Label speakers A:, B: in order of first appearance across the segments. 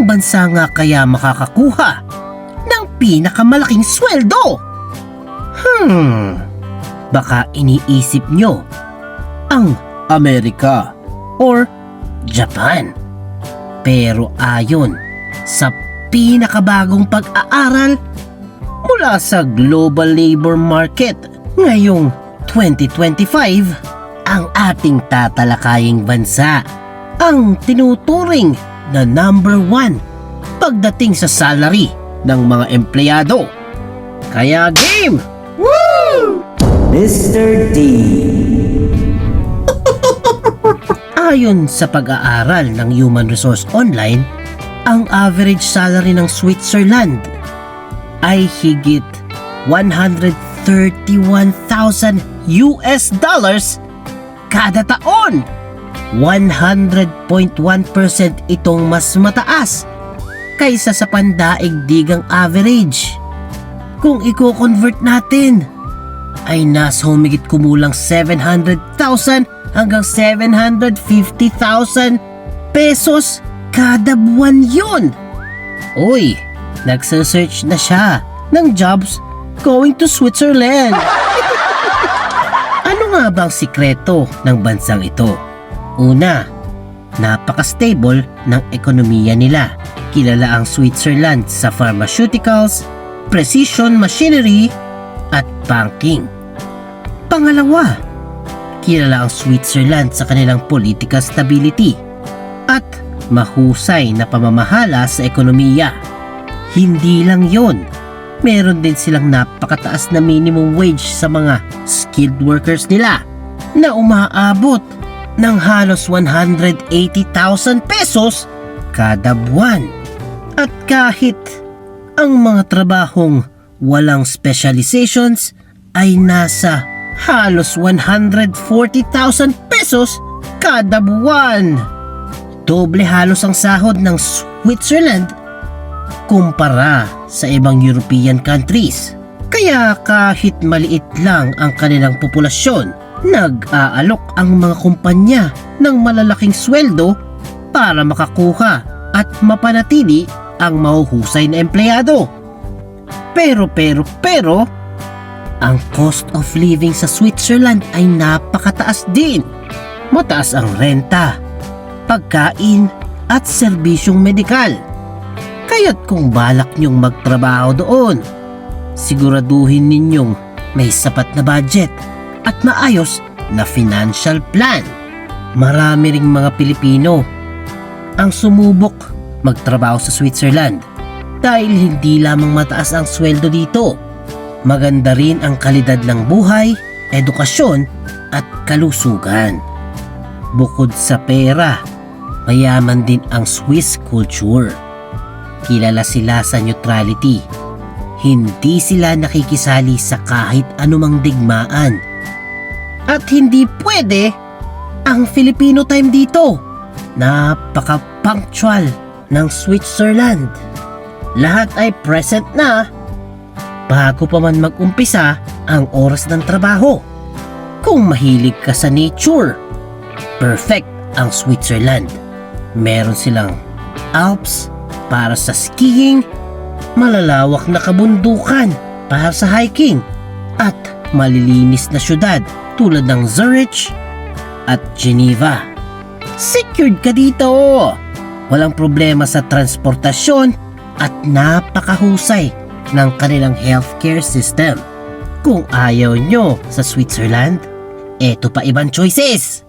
A: Anong bansa nga kaya makakakuha ng pinakamalaking sweldo? Hmm, baka iniisip nyo ang Amerika or Japan. Pero ayon sa pinakabagong pag-aaral mula sa Global Labor Market ngayong 2025, ang ating tatalakaying bansa ang tinuturing na number one pagdating sa salary ng mga empleyado. Kaya game!
B: Mr. D.
A: Ayon sa pag-aaral ng Human Resource Online, ang average salary ng Switzerland ay higit 131,000 US dollars kada taon. 100.1% itong mas mataas kaysa sa pandaigdigang average. Kung i-convert natin, ay nasa humigit kumulang 700,000 hanggang 750,000 pesos kada buwan yun. Uy, nagsasearch na siya ng jobs going to Switzerland. ano nga bang sikreto ng bansang ito? Una, napaka-stable ng ekonomiya nila. Kilala ang Switzerland sa pharmaceuticals, precision machinery, at banking. Pangalawa, kilala ang Switzerland sa kanilang political stability at mahusay na pamamahala sa ekonomiya. Hindi lang yon, meron din silang napakataas na minimum wage sa mga skilled workers nila na umaabot ng halos 180,000 pesos kada buwan. At kahit ang mga trabahong walang specializations ay nasa halos 140,000 pesos kada buwan. Doble halos ang sahod ng Switzerland kumpara sa ibang European countries. Kaya kahit maliit lang ang kanilang populasyon, nag-aalok ang mga kumpanya ng malalaking sweldo para makakuha at mapanatili ang mahuhusay na empleyado. Pero pero pero, ang cost of living sa Switzerland ay napakataas din. Mataas ang renta, pagkain at serbisyong medikal. Kaya't kung balak niyong magtrabaho doon, siguraduhin ninyong may sapat na budget at maayos na financial plan. Marami ring mga Pilipino ang sumubok magtrabaho sa Switzerland dahil hindi lamang mataas ang sweldo dito. Maganda rin ang kalidad ng buhay, edukasyon at kalusugan. Bukod sa pera, mayaman din ang Swiss culture. Kilala sila sa neutrality. Hindi sila nakikisali sa kahit anumang digmaan. At hindi pwede ang Filipino time dito. Napaka-punctual ng Switzerland. Lahat ay present na bago pa man mag-umpisa ang oras ng trabaho. Kung mahilig ka sa nature, perfect ang Switzerland. Meron silang Alps para sa skiing, malalawak na kabundukan para sa hiking, at malilinis na syudad tulad ng Zurich at Geneva. Secured ka dito! Walang problema sa transportasyon at napakahusay ng kanilang healthcare system. Kung ayaw nyo sa Switzerland, eto pa ibang choices.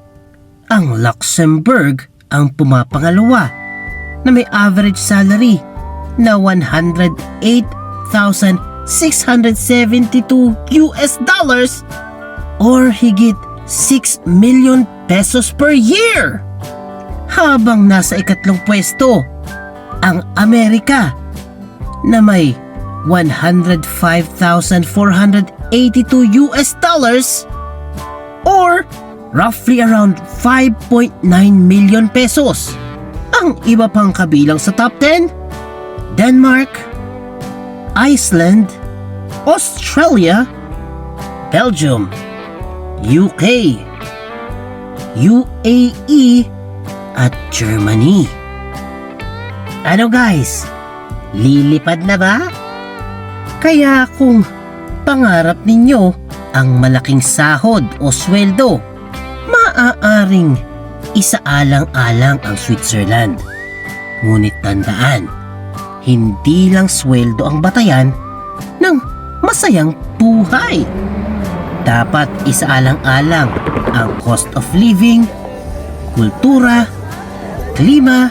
A: Ang Luxembourg ang pumapangalawa na may average salary na 108,672 US dollars or higit 6 million pesos per year. Habang nasa ikatlong pwesto, ang Amerika na may 105,482 US dollars or roughly around 5.9 million pesos. Ang iba pang kabilang sa top 10, Denmark, Iceland, Australia, Belgium, UK, UAE, at Germany. Ano guys? Lilipad na ba? Kaya kung pangarap ninyo ang malaking sahod o sweldo, maaaring isaalang-alang ang Switzerland. Ngunit tandaan, hindi lang sweldo ang batayan ng masayang buhay. Dapat isaalang-alang ang cost of living, kultura, klima,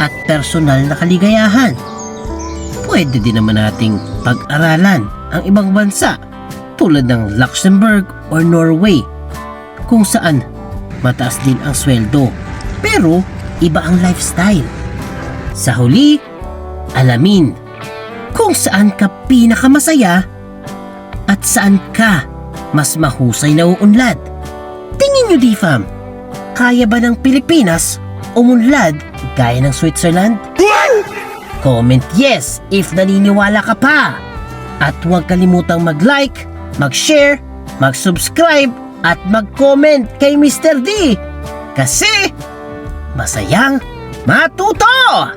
A: at personal na kaligayahan. Pwede din naman nating pag-aralan ang ibang bansa tulad ng Luxembourg or Norway kung saan mataas din ang sweldo pero iba ang lifestyle. Sa huli, alamin kung saan ka pinakamasaya at saan ka mas mahusay na uunlad. Tingin nyo di fam, kaya ba ng Pilipinas umunlad gaya ng Switzerland? Comment yes if naniniwala ka pa. At huwag kalimutang mag-like, mag-share, mag-subscribe at mag-comment kay Mr. D. Kasi masayang matuto!